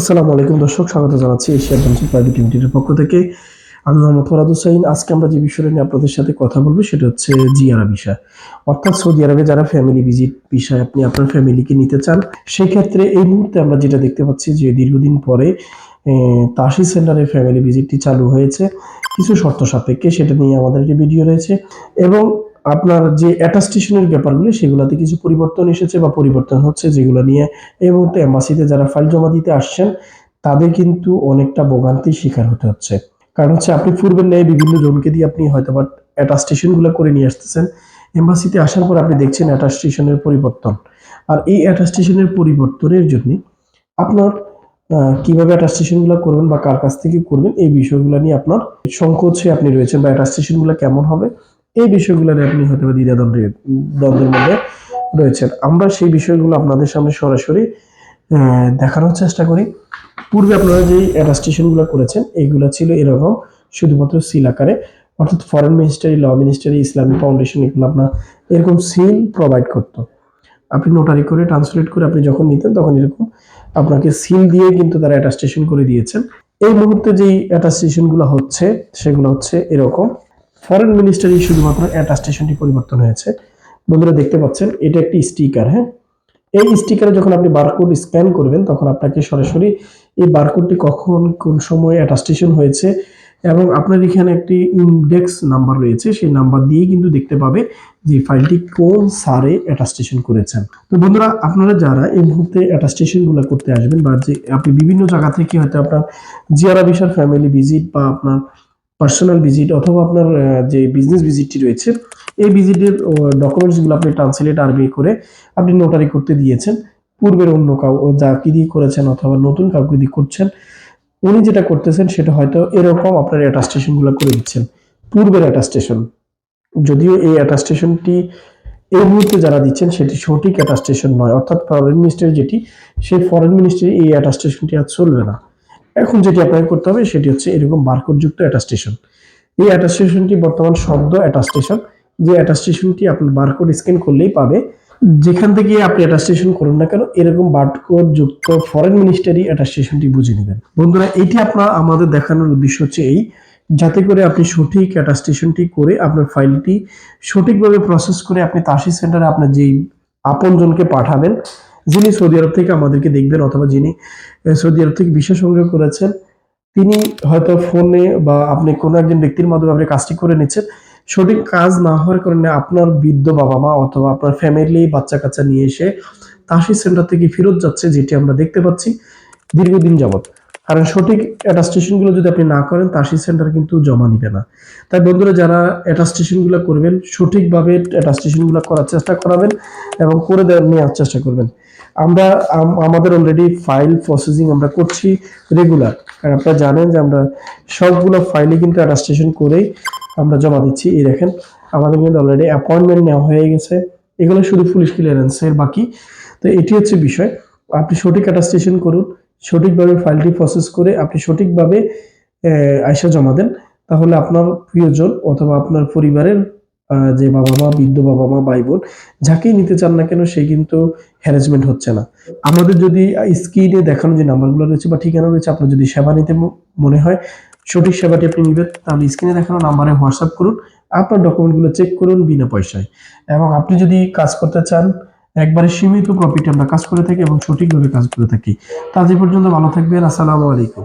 আসসালামু আলাইকুম দর্শক, স্বাগত জানাচ্ছি এশিয়া ব্রাঞ্চের প্রাইভেট লিমিটেডের পক্ষ থেকে। আমি মোহাম্মদ ফরাদ হুসাইন। আজকে আমরা যে বিষয়টা নিয়ে আপনাদের সাথে কথা বলব সেটা হচ্ছে জিয়ারা ভিসা। অর্থাৎ সৌদি আরবে যারা ফ্যামিলি ভিজিট ভিসায় আপনি আপনার ফ্যামিলিকে নিতে চান সেই ক্ষেত্রে এই মুহূর্তে আমরা যেটা দেখতে পাচ্ছি যে দীর্ঘদিন পরে তাসি সেন্টারে ফ্যামিলি ভিজিটটি চালু হয়েছে। কিছু শর্ত সাপেক্ষে সেটা নিয়ে আমাদের একটি ভিডিও রয়েছে এবং আপনার যে অ্যাটাস্টেশনের ব্যাপারগুলো, সেগুলোতে কিছু পরিবর্তন এসেছে বা পরিবর্তন হচ্ছে যেগুলো নিয়ে এই মুহূর্তে এম্বাসিতে যারা ফাইল জমা দিতে আসছেন, তাদের কিন্তু অনেকটা ভোগান্তির শিকার হতে হচ্ছে। কারণ হচ্ছে আপনি পূর্বের ন্যায় বিভিন্ন জনকে দিয়ে আপনি হয়তো বা অ্যাটাস্টেশনগুলো করে নিয়ে আসতেছেন। এম্বাসিতে আসার পর আপনি দেখছেন অ্যাটাস্টেশনের পরিবর্তন। আর এই অ্যাটাস্টেশনের পরিবর্তনের জন্য আপনার কীভাবে অ্যাটাস্টেশনগুলো করবেন বা কার কাছ থেকে করবেন, এই বিষয়গুলো নিয়ে আপনার সংকোচে আপনি রয়েছেন বা অ্যাটাস্টেশনগুলো কেমন হবে এই বিষয়গুলো নিয়ে আপনি হয়তো দ্বিধাদ্বন্দ্বের দ্বন্দ্বের মধ্যে রয়েছেন। আমরা সেই বিষয়গুলো আপনাদের সামনে সরাসরি দেখানোর চেষ্টা করি। পূর্বে আপনারা যে অ্যাটাস্টেশনগুলো করেছেন এইগুলো ছিল এরকম, শুধুমাত্র সিল আকারে। অর্থাৎ foreign ministry law ministry Islamic foundation এগুলো আপনার এরকম সিল প্রোভাইড করতো। আপনি নোটারি করে ট্রান্সলেট করে আপনি যখন নিতেন, তখন এরকম আপনাকে সিল দিয়ে কিন্তু তারা অ্যাটাস্টেশন করে দিয়েছেন। এই মুহূর্তে যেই অ্যাটাস্টেশনগুলো হচ্ছে, সেগুলো হচ্ছে এরকম। ফরেন মিনিস্টারি শুধুমাত্র অ্যাটাস্টেশনটি পরিবর্তন হয়েছে। বন্ধুরা, দেখতে পাচ্ছেন, এটা একটি স্টিকার হ্যাঁ? এই স্টিকারে যখন আপনি বারকোড স্ক্যান করবেন, তখন আপনাকে সরাসরি এই বারকোডটি কখন, কোন সময় অ্যাটাস্টেশন হয়েছে এবং আপনার এখানে একটি ইন্ডেক্স নাম্বার রয়েছে। সেই নাম্বার দিয়ে কিন্তু দেখতে পাবে যে ফাইলটি কোন সারে অ্যাটাস্টেশন করেছেন। তো বন্ধুরা, আপনারা যারা এই মুহূর্তে অ্যাটাস্টেশনগুলো করতে আসবেন বা যে আপনি বিভিন্ন জায়গা থেকে হয়তো আপনার জিয়ারা বিশার ফ্যামিলি ভিজিট বা আপনার পার্সোনাল ভিজিট অথবা আপনার যে বিজনেস ভিজিটটি রয়েছে, এই ভিজিটের ডকুমেন্টসগুলো আপনি ট্রান্সলেট আরবি করে আপনি নোটারি করতে দিয়েছেন। পূর্বের অন্য কাউ যা যাকে দিয়ে করেছেন অথবা নতুন কাউকে দিয়ে করছেন, উনি যেটা করতেছেন সেটা হয়তো এরকম আপনার অ্যাটাস্টেশনগুলো করে দিচ্ছেন। পূর্বের অ্যাটাস্টেশন যদিও এই অ্যাটাস্টেশনটি এই মুহূর্তে যারা দিচ্ছেন সেটি সঠিক অ্যাটাস্টেশন নয়, অর্থাৎ ফরেন মিনিস্ট্রি যেটি, সেই ফরেন মিনিস্ট্রি এই অ্যাটাস্টেশনটি আর চলবে না। এখন যেটি আপনাকে করতে হবে সেটি হচ্ছে এরকম বারকোডযুক্ত অ্যাটাস্টেশন এই অ্যাটাস্টেশনটি বর্তমান শব্দ অ্যাটাস্টেশন যে অ্যাটাস্টেশনটি আপনার বারকোড স্ক্যান করলেই পাবে। যেখান থেকে আপনি অ্যাটাস্টেশন করুন না কেন, এরকম বারকোড যুক্ত ফরেন মিনিস্টারি অ্যাটাস্টেশনটি বুঝে নেবেন। বন্ধুরা, এটি আপনার আমাদের দেখানোর উদ্দেশ্য হচ্ছে এই। যাতে করে আপনি সঠিক অ্যাটাস্টেশনটি করে আপনার ফাইলটি সঠিকভাবে প্রসেস করে আপনি তাসি সেন্টারে আপনার যেই আপনজনকে পাঠাবেন যিনি সৌদি আরব থেকে আমাদেরকে দেখবেন অথবা যিনি সৌদি আরব থেকে বিষয় সংগ্রহ করেছেন, তিনি হয়তো ফোনে বা আপনি কোনো একজন ব্যক্তির মাধ্যমে আপনি কাজটি করে নিচ্ছেন। সঠিক কাজ না হওয়ার কারণে আপনার বৃদ্ধ বাবা মা অথবা আপনার ফ্যামিলি বাচ্চা কাচ্চা নিয়ে এসে তাসি সেন্টার থেকে ফেরত যাচ্ছে, যেটি আমরা দেখতে পাচ্ছি দীর্ঘদিন যাবৎ। কারণ সঠিক অ্যাটাস্টেশনগুলো যদি আপনি না করেন, তাসি সেন্টার কিন্তু জমা নিবে না। তাই বন্ধুরা, যারা অ্যাটাস্টেশনগুলো করবেন, সঠিকভাবে অ্যাটাস্টেশনগুলো করার চেষ্টা করাবেন এবং করে দেওয়ার নেওয়ার চেষ্টা করবেন। আমরা আমাদের অলরেডি ফাইল প্রসেসিং আমরা করছি রেগুলার কারণ আপনারা জানেন যে আমরা সবগুলো ফাইলে কিন্তু অ্যাটাস্টেশন করেই আমরা জমা দিচ্ছি। এই দেখেন, আমাদের কিন্তু অলরেডি অ্যাপয়েন্টমেন্ট নেওয়া হয়ে গেছে। এগুলো শুধু পুলিশ ক্লিয়ারেন্সের বাকি। তো এটি হচ্ছে বিষয়। আপনি সঠিক অ্যাটাস্টেশন করুন, সঠিকভাবে ফাইলটি প্রসেস করে আপনি সঠিকভাবে আয়সা জমা দেন। তাহলে আপনার প্রিয়জন অথবা আপনার পরিবারের যে বাবা মা বৃদ্ধ বাবা মা ভাই বোন যাকেই নিতে চান না কেন, সে কিন্তু হ্যারাসমেন্ট হচ্ছে না। আমাদের যদি স্ক্রিনে দেখানো যে নাম্বারগুলো রয়েছে বা ঠিকানা রয়েছে, আপনার যদি সেবা নিতে মনে হয়, সঠিক সেবাটি আপনি নেবেন, তাহলে স্ক্রিনে দেখানো নাম্বারে হোয়াটসঅ্যাপ করুন, আপনার ডকুমেন্টগুলো চেক করুন বিনা পয়সায়। এবং আপনি যদি কাজ করতে চান, একবারে সীমিত প্রফিটে আমরা কাজ করে থাকি এবং সঠিকভাবে কাজ করে থাকি। তা আজ এই পর্যন্ত, ভালো থাকবেন, আসসালামু আলাইকুম।